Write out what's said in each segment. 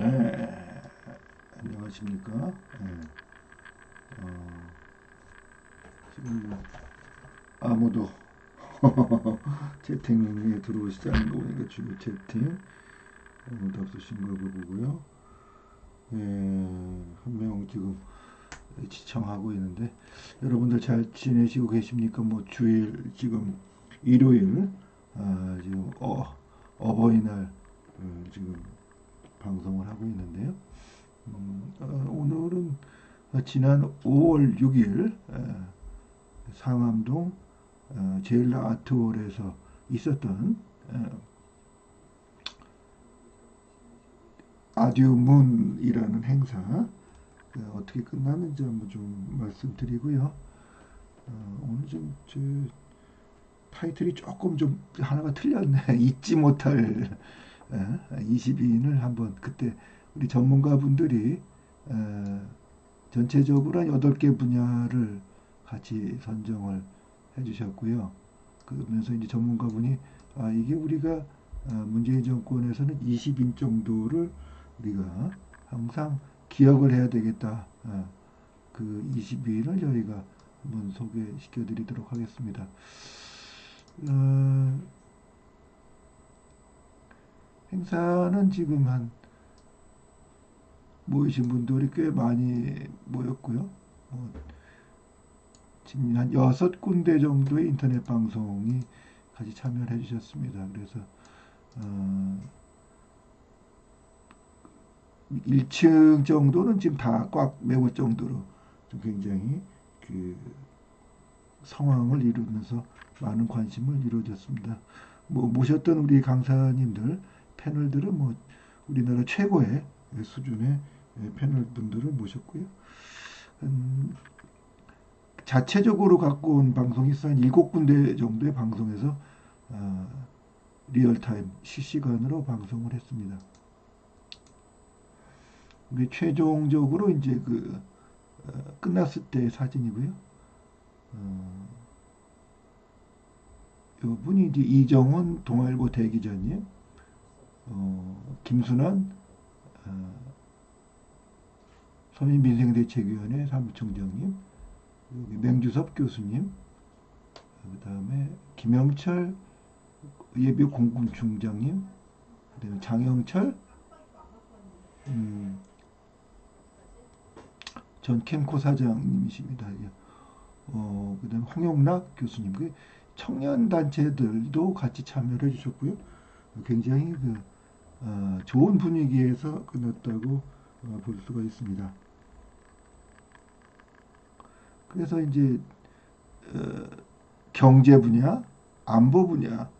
예, 안녕하십니까? 예. 어, 지금 뭐 아무도 채팅에 들어오시지 않는 거 보니까 주요 채팅 아무도 없으신 거 보고요. 예, 한 명 지금 지청하고 있는데 여러분들 잘 지내시고 계십니까? 뭐 주일 지금 일요일 아, 지금 어, 어버이날 어, 지금 방송을 하고 있는데요. 음, 어, 오늘은 지난 5월 6일 에, 상암동 어, 제일라 아트홀에서 있었던 에, 아듀문이라는 행사 어, 어떻게 끝났는지 한번 좀 말씀드리고요. 어, 오늘 좀 저, 타이틀이 조금 좀 하나가 틀렸네. 잊지 못할 22인을 한번 그때 우리 전문가분들이 전체적으로 한 8개 분야를 같이 선정을 해주셨고요. 그러면서 이제 전문가분이 아 이게 우리가 아, 문재인 정권에서는 20인 정도를 우리가 항상 기억을 해야 되겠다. 아, 그 22인을 저희가 한번 소개시켜 드리도록 하겠습니다. 어, 행사는 지금 한 모이신 분들이 꽤 많이 모였고요. 어, 지금 한 여섯 군데 정도의 인터넷 방송이 같이 참여를 해주셨습니다. 그래서 어, 1층 정도는 지금 다 꽉 메울 정도로 좀 굉장히 그 상황을 이루면서 많은 관심을 이루어졌습니다. 뭐 모셨던 우리 강사님들 패널들은 뭐 우리나라 최고의 수준의 패널 분들을 모셨고요. 음, 자체적으로 갖고 온 방송이 한 일곱 군데 정도의 방송에서 어, 리얼타임 실시간으로 방송을 했습니다. 우리 최종적으로 이제 그 어, 끝났을 때 사진이고요. 어, 이분이 이제 이정훈 동아일보 대기자님, 어, 김순환 어, 서민민생대책위원회 사무총장님, 여기 맹주섭 교수님, 그 다음에 김영철 예비 공군총장님, 그다음에 장영철 음, 전 캠코 사장님이십니다. 어, 그다음 홍용락 교수님, 그 청년 단체들도 같이 참여를 해주셨고요. 굉장히 그 어, 좋은 분위기에서 끝났다고 어, 볼 수가 있습니다. 그래서 이제 어, 경제 분야, 안보 분야,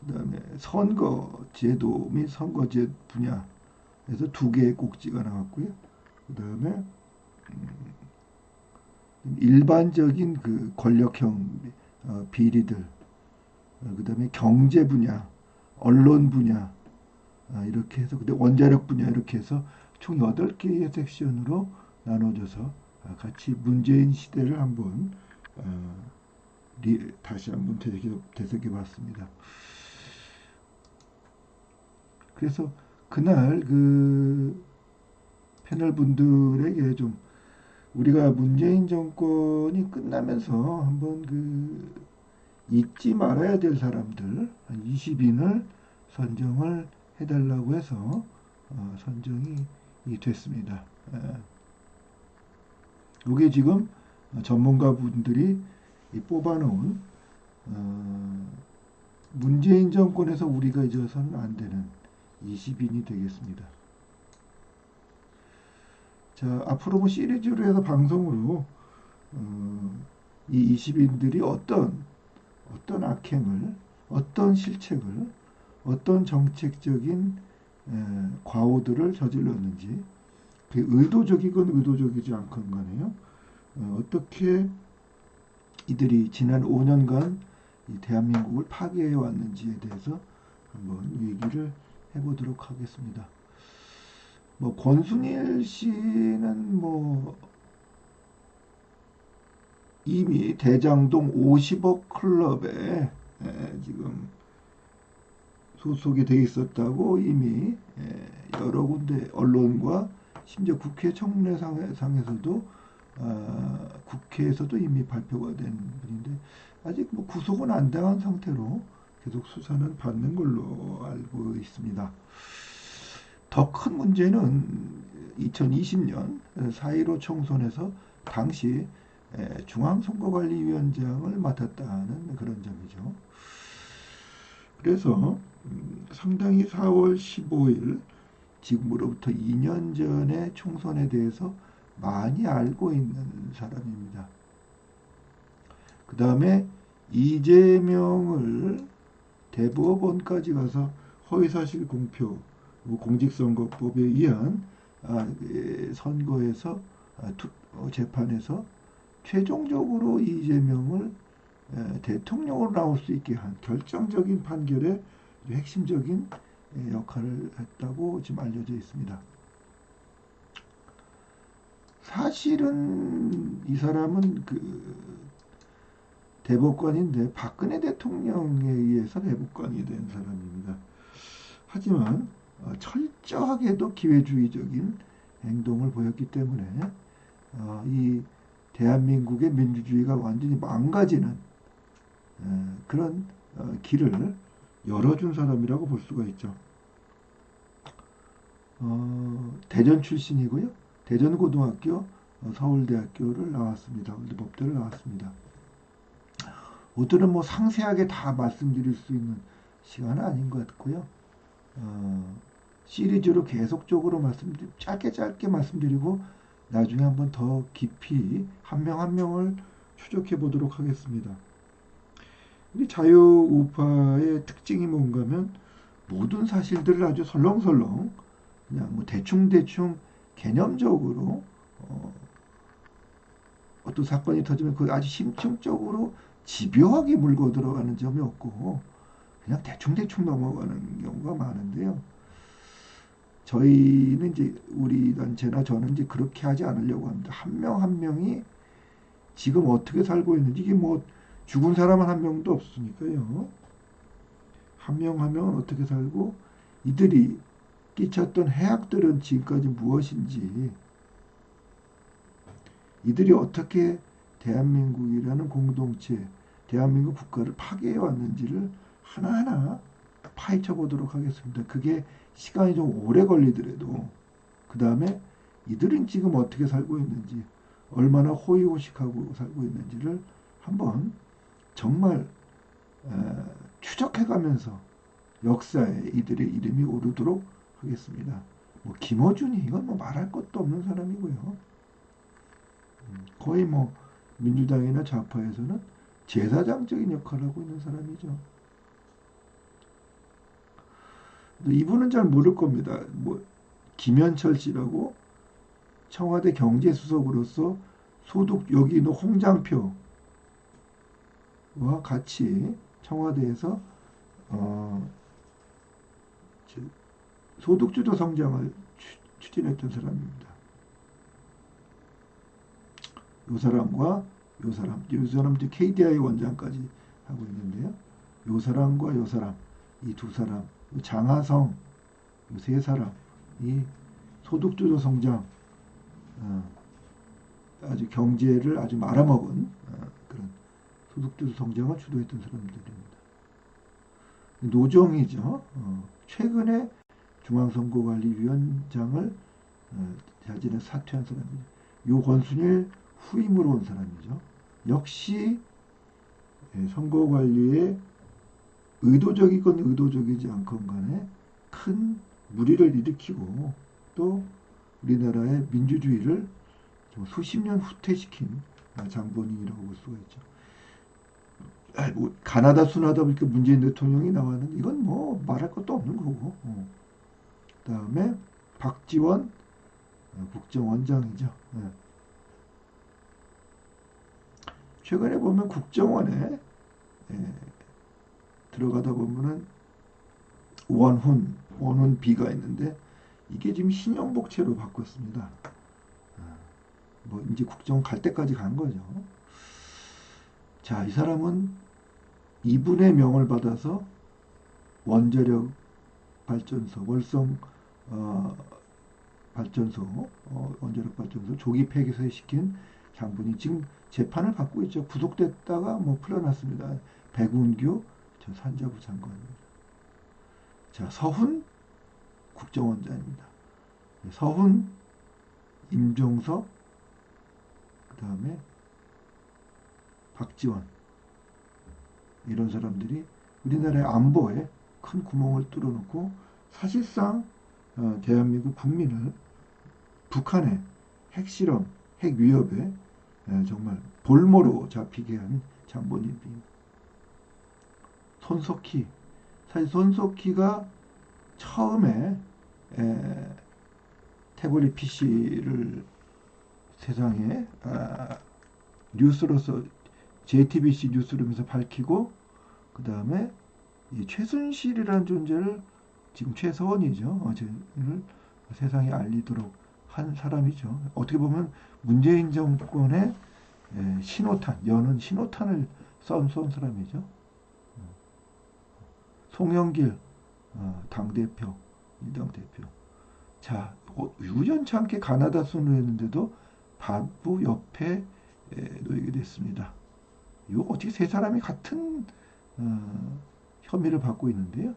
그다음에 선거 제도 및 선거제 분야에서 두 개의 꼭지가 나왔고요. 그다음에 음, 일반적인 그 권력형 어, 비리들, 어, 그다음에 경제 분야, 언론 분야 어, 이렇게 해서 근데 원자력 분야 이렇게 해서 총 8개의 섹션으로 나눠져서 아, 같이 문재인 시대를 한번 다시 한번 되새겨 봤습니다. 그래서 그날 그 패널 분들에게 좀 우리가 문재인 정권이 끝나면서 한번 그 잊지 말아야 될 사람들 한 20인을 선정을 해달라고 해서 어, 선정이 됐습니다. 이게 지금 전문가분들이 뽑아놓은 어, 문재인 정권에서 우리가 잊어서는 안 되는 20인이 되겠습니다. 자, 앞으로 뭐 시리즈로 해서 방송으로 어, 이 20인들이 어떤 어떤 악행을 어떤 실책을 어떤 정책적인 에, 과오들을 저질렀는지 그 의도적이건 의도적이지 않건 간에요. 어, 떻게 이들이 지난 5년간 이 대한민국을 파괴해 왔는지에 대해서 한번 얘기를 해보도록 하겠습니다. 뭐 권순일 씨는 뭐 이미 대장동 50억 클럽에 에, 지금 소속이 돼 있었다고 이미 에, 여러 군데 언론과 심지어 국회 청문회상에서도 어, 국회에서도 이미 발표가 된 분인데 아직 뭐 구속은 안 당한 상태로 계속 수사는 받는 걸로 알고 있습니다. 더 큰 문제는 2020년 4.15 총선에서 당시 중앙선거관리위원장을 맡았다는 그런 점이죠. 그래서 음, 상당히 4월 15일 지금으로부터 2년 전의 총선에 대해서 많이 알고 있는 사람입니다. 그 다음에 이재명을 대법원까지 가서 허위사실 공표 뭐 공직선거법에 의한 아, 예, 선거에서 아, 어, 재판에서 최종적으로 이재명을 대통령으로 나올 수 있게 한 결정적인 판결의 핵심적인 역할을 했다고 지금 알려져 있습니다. 사실은 이 사람은 그 대법관인데 박근혜 대통령에 의해서 대법관이 된 사람입니다. 하지만 어, 철저하게도 기회주의적인 행동을 보였기 때문에 어, 이 대한민국의 민주주의가 완전히 망가지는 그런 어, 길을 열어준 사람이라고 볼 수가 있죠. 어, 대전 출신이고요. 대전고등학교, 어, 서울대학교를 나왔습니다. 법대를 나왔습니다. 오늘은 뭐 상세하게 다 말씀드릴 수 있는 시간은 아닌 것 같고요. 어, 시리즈로 계속적으로 말씀, 짧게 짧게 말씀드리고 나중에 한번 더 깊이 한 명한 한 명을 추적해 보도록 하겠습니다. 우리 자유우파의 특징이 뭔가 하면 모든 사실들을 아주 설렁설렁 그냥 뭐 대충대충 개념적으로 어, 어떤 사건이 터지면 그 아주 심층적으로 집요하게 물고 들어가는 점이 없고 그냥 대충대충 넘어가는 경우가 많은데요. 저희는 이제 우리 단체나 저는 이제 그렇게 하지 않으려고 합니다. 한 명한 한 명이 지금 어떻게 살고 있는지 이게 뭐 죽은 사람은 한 명도 없으니까요. 한명한 명은 어떻게 살고 이들이 끼쳤던 해악들은 지금까지 무엇인지 이들이 어떻게 대한민국이라는 공동체, 대한민국 국가를 파괴해 왔는지를 하나하나 파헤쳐 보도록 하겠습니다. 그게 시간이 좀 오래 걸리더라도 그 다음에 이들은 지금 어떻게 살고 있는지 얼마나 호의호식하고 살고 있는지를 한번 정말 추적해가면서 역사에 이들의 이름이 오르도록 하겠습니다. 뭐 김어준이 이건 뭐 말할 것도 없는 사람이고요. 음, 거의 뭐 민주당이나 좌파에서는 제사장적인 역할을 하고 있는 사람이죠. 이분은 잘 모를 겁니다. 뭐 김현철 씨라고 청와대 경제수석으로서 소득 여기 있는 홍장표 와 같이 청와대에서 어, 소득주도 성장을 추진했던 사람입니다. 요 사람과 요 사람, 요 사람도 KDI 원장까지 하고 있는데요. 요 사람과 요 사람, 이 두 사람, 장하성, 요세 사람, 이 소득주도 성장, 어, 아주 경제를 아주 말아먹은 어, 그런 소득주도 성장을 주도했던 사람들입니다. 노정이죠. 어, 최근에 중앙선거관리위원장을 어, 자진해 사퇴한 사람이죠. 요 권순일 후임으로 온 사람이죠. 역시 예, 선거관리에 의도적이건 의도적이지 않건 간에 큰 무리를 일으키고 또 우리나라의 민주주의를 수십 년 후퇴시킨 장본인이라고 볼 수가 있죠. 뭐 가나다 순하다 보니까 문재인 대통령이 나왔는데 이건 뭐 말할 것도 없는 거고. 어. 그 다음에 박지원 어, 국정원장이죠. 네. 최근에 보면 국정원에 예, 들어가다 보면은 원훈, 원훈 B가 있는데 이게 지금 신영복채로 바꿨습니다. 아, 뭐 이제 국정 갈 때까지 간 거죠. 자, 이 사람은 이분의 명을 받아서 원자력 발전소 월성 어, 발전소 어, 원자력 발전소 조기 폐쇄시킨 장본인 지금 재판을 받고 있죠. 구속됐다가 뭐 풀려났습니다. 백운규 전 산자부 장관입니다. 자 서훈 국정원장입니다. 서훈 임종석 그 다음에 박지원 이런 사람들이 우리나라의 안보에 큰 구멍을 뚫어놓고 사실상 어, 대한민국 국민을 북한의 핵실험, 핵위협에 에, 정말 볼모로 잡히게 한 장본인입니다. 손석희 사실 손석희가 처음에 에, 태블릿 PC를 세상에 아, 뉴스로서 JTBC 뉴스룸에서 밝히고 그 다음에 최순실이라는 존재를 지금 최서원이죠. 어제를 세상에 알리도록 한 사람이죠. 어떻게 보면 문재인 정권의 신호탄, 여는 신호탄을 쏜, 쏜 사람이죠. 송영길 어, 당대표, 이당 대표. 자, 않게 가나다 순으했는데도 바부 옆에 놓이게 됐습니다. 이거 어떻게 세 사람이 같은 어, 혐의를 받고 있는데요.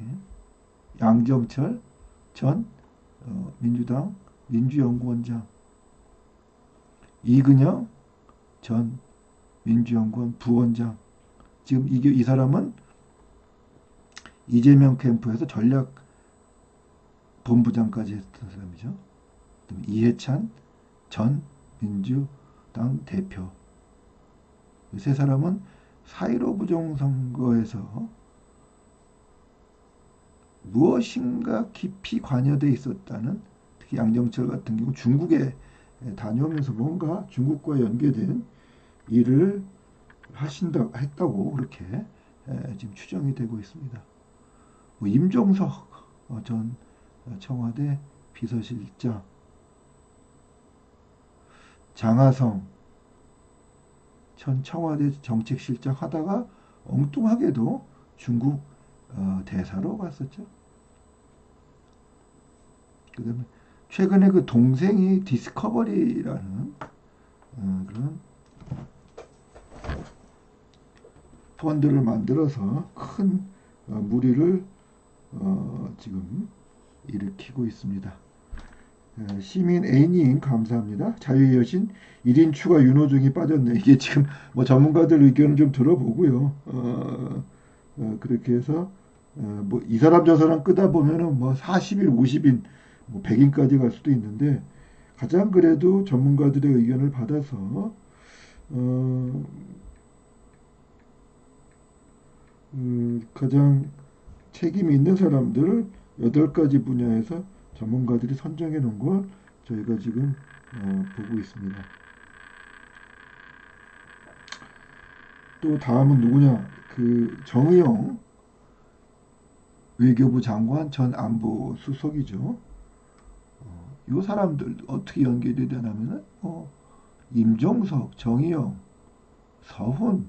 예. 양정철 전 어, 민주당 민주연구원장 이근영 전 민주연구원 부원장 지금 이, 이 사람은 이재명 캠프에서 전략 본부장까지 했던 사람이죠. 이해찬 전 민주당 대표 세 사람은 사이로 부정선거에서 무엇인가 깊이 관여돼 있었다는 특히 양정철 같은 경우 중국에 다녀오면서 뭔가 중국과 연계된 일을 하신다 했다고 그렇게 지금 추정이 되고 있습니다. 뭐 임종석 전 청와대 비서실장, 장하성 전 청와대 정책실장 하다가 엉뚱하게도 중국 어, 대사로 갔었죠. 그 다음에 최근에 그 동생이 디스커버리라는 어, 그런 펀드를 만들어서 큰 어, 무리를 어, 지금 일으키고 있습니다. 어, 시민 A님 감사합니다. 자유의 여신 1인 추가 윤호중이 빠졌네. 이게 지금 뭐 전문가들 의견을 좀 들어보고요. 어, 어, 그렇게 해서 어, 뭐이 사람 저 사람 끄다 보면은 뭐 40인, 50인, 뭐 100인까지 갈 수도 있는데 가장 그래도 전문가들의 의견을 받아서 어, 음, 가장 책임 있는 사람들 여덟 가지 분야에서 전문가들이 선정해 놓은 걸 저희가 지금 어, 보고 있습니다. 또 다음은 누구냐? 그 정의용 외교부 장관 전 안보 수석이죠. 어, 이 사람들 어떻게 연결이 되냐면은 어, 임종석, 정의용, 서훈,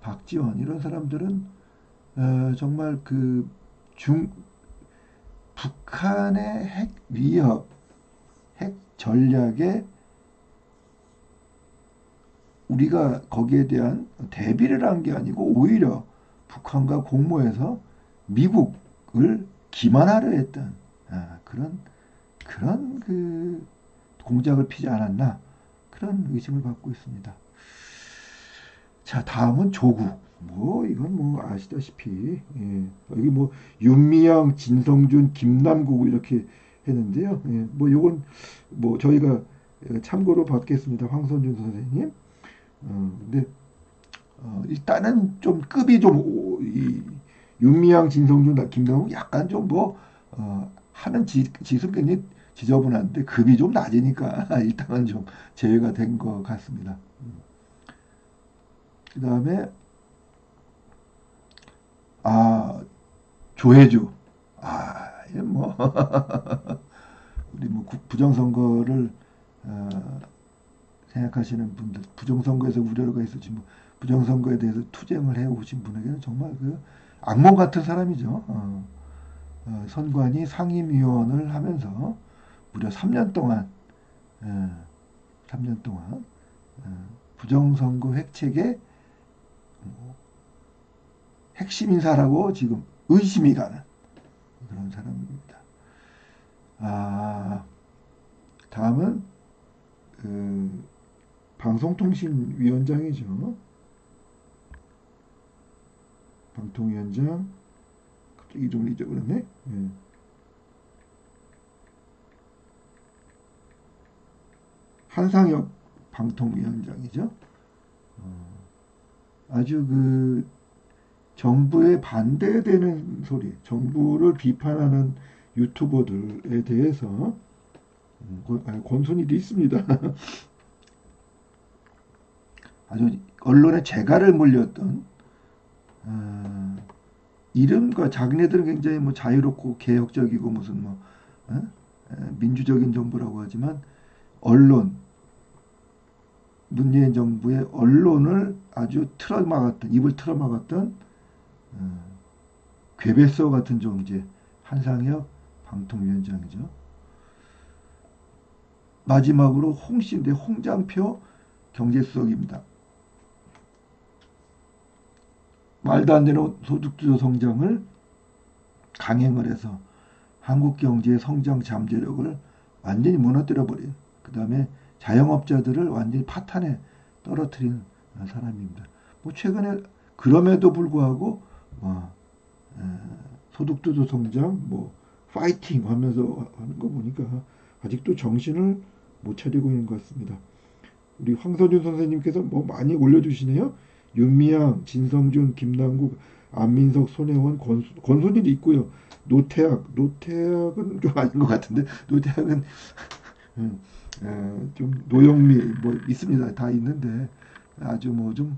박지원 이런 사람들은 어, 정말 그 중 북한의 핵 위협, 핵 전략에 우리가 거기에 대한 대비를 한 게 아니고 오히려 북한과 공모해서 미국을 기만하려 했던 아, 그런 그런 그 공작을 피지 않았나 그런 의심을 받고 있습니다. 자 다음은 조국. 뭐 이건 뭐 아시다시피 예. 여기 뭐 윤미향, 진성준, 김남국 이렇게 했는데요. 예. 뭐 요건 뭐 저희가 참고로 받겠습니다. 황선준 선생님. 어, 근데 어, 일단은 좀 급이 좀이 윤미향, 진성준, 김남국 약간 좀뭐 어, 하는 지, 짓은 굉장히 지저분한데 급이 좀 낮으니까 일단은 좀 제외가 된 것 같습니다. 음. 그 다음에 아, 조혜주. 아, 뭐, 우리 뭐 부정선거를, 어, 생각하시는 분들, 부정선거에서 우려가 있을지, 뭐, 부정선거에 대해서 투쟁을 해 오신 분에게는 정말 그 악몽 같은 사람이죠. 어. 어, 선관위 상임위원을 하면서 무려 3년 동안 예, 3년 동안 어, 부정선거 획책의 뭐 핵심 인사라고 지금 의심이 가는 그런 사람입니다. 아, 다음은 그 방송통신위원장이죠. 방통위원장 갑자기 이름을 잊어버렸네. 예. 한상혁 방통위원장이죠. 어, 아주 그 정부에 반대되는 소리, 정부를 비판하는 유튜버들에 대해서 음, 권순일이 있습니다. 아주 언론에 재갈을 물렸던 어, 이름과 자기네들은 굉장히 뭐 자유롭고 개혁적이고 무슨 뭐 어? 민주적인 정부라고 하지만 언론 문재인 정부의 언론을 아주 틀어막았던 입을 틀어막았던 어, 괴배서 같은 존재 한상혁 방통위원장이죠. 마지막으로 홍씨인데 홍장표 경제수석입니다. 말도 안 되는 소득주도 성장을 강행을 해서 한국 경제의 성장 잠재력을 완전히 무너뜨려 버린 그 다음에 자영업자들을 완전히 파탄에 떨어뜨린 사람입니다. 뭐 최근에 그럼에도 불구하고 뭐 소득주도 성장 뭐 파이팅 하면서 하는 거 보니까 아직도 정신을 못 차리고 있는 것 같습니다. 우리 황선준 선생님께서 뭐 많이 올려주시네요. 윤미향, 진성준, 김남국, 안민석, 손혜원, 권수, 권순일이 있고요. 노태학, 노태학은 좀 아닌 것 같은데 노태학은 음, 에, 좀 노영미 뭐 있습니다. 다 있는데 아주 뭐 좀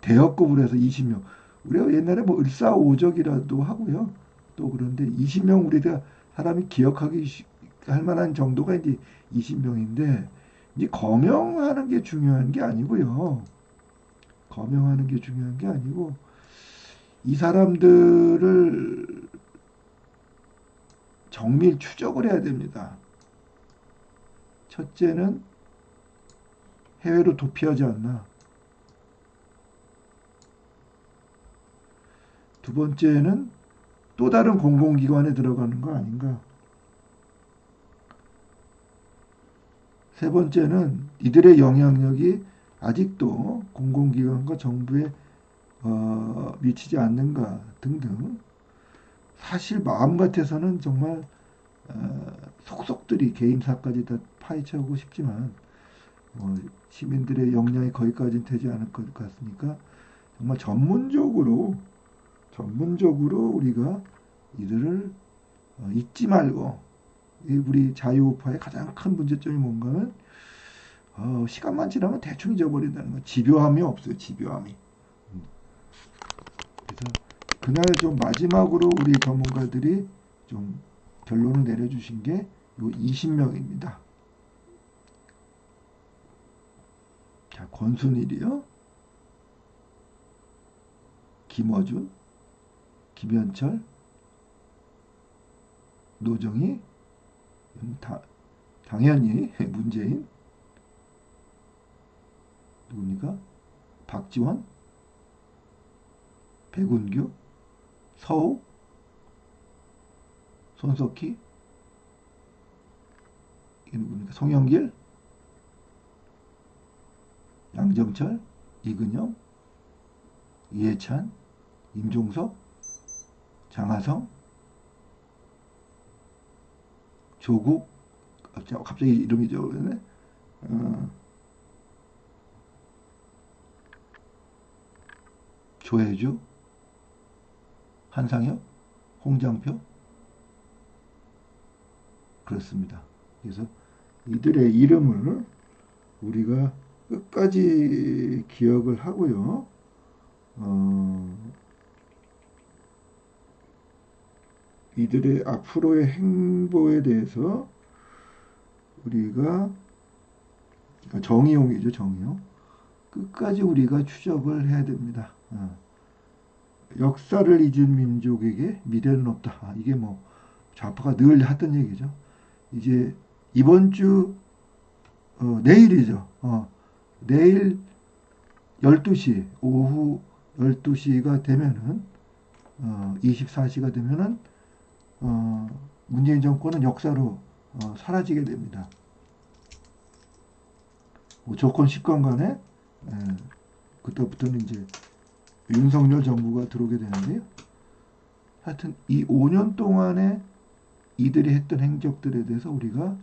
대역급으로 해서 20명. 우리가 옛날에 뭐 을사오적이라도 하고요. 또 그런데 20명 우리가 사람이 기억하기 할 만한 정도가 이제 20명인데 이제 거명하는 게 중요한 게 아니고요. 거명하는 게 중요한 게 아니고 이 사람들을 정밀 추적을 해야 됩니다. 첫째는 해외로 도피하지 않나. 두 번째는 또 다른 공공기관에 들어가는 거 아닌가. 세 번째는 이들의 영향력이 아직도 공공기관과 정부에 어, 미치지 않는가 등등 사실 마음 같아서는 정말 어, 속속들이 개인사까지 다 파헤쳐보고 싶지만 어, 시민들의 역량이 거기까지는 되지 않을 것 같으니까 정말 전문적으로 전문적으로 우리가 이들을 어, 잊지 말고 우리 자유우파의 가장 큰 문제점이 뭔가는 어, 시간만 지나면 대충 잊어버린다는 거. 집요함이 없어요. 집요함이. 음. 그래서 그날 좀 마지막으로 우리 전문가들이 좀 결론을 내려주신 게 요 20명입니다. 자, 권순일이요. 김어준, 김현철, 노정희, 다, 당연히 문재인, 누굽니까? 박지원, 백운규, 서우, 손석희, 이 누굽니까? 송영길, 양정철, 이근영, 이해찬, 임종석, 장하성, 조국, 갑자기 이름이 저러네. 어, 조혜주, 한상혁, 홍장표 그렇습니다. 그래서 이들의 이름을 우리가 끝까지 기억을 하고요. 어, 이들의 앞으로의 행보에 대해서 우리가 정의용이죠, 정의용. 끝까지 우리가 추적을 해야 됩니다. 어. 역사를 잊은 민족에게 미래는 없다. 아, 이게 뭐 좌파가 늘 하던 얘기죠. 이제 이번 주 어, 내일이죠. 어, 내일 12시 오후 12시가 되면은 어, 24시가 되면은 어, 문재인 정권은 역사로 어, 사라지게 됩니다. 뭐 조건 식권 간에 에, 그때부터는 이제 윤석열 정부가 들어오게 되는데요. 하여튼 이 5년 동안에 이들이 했던 행적들에 대해서 우리가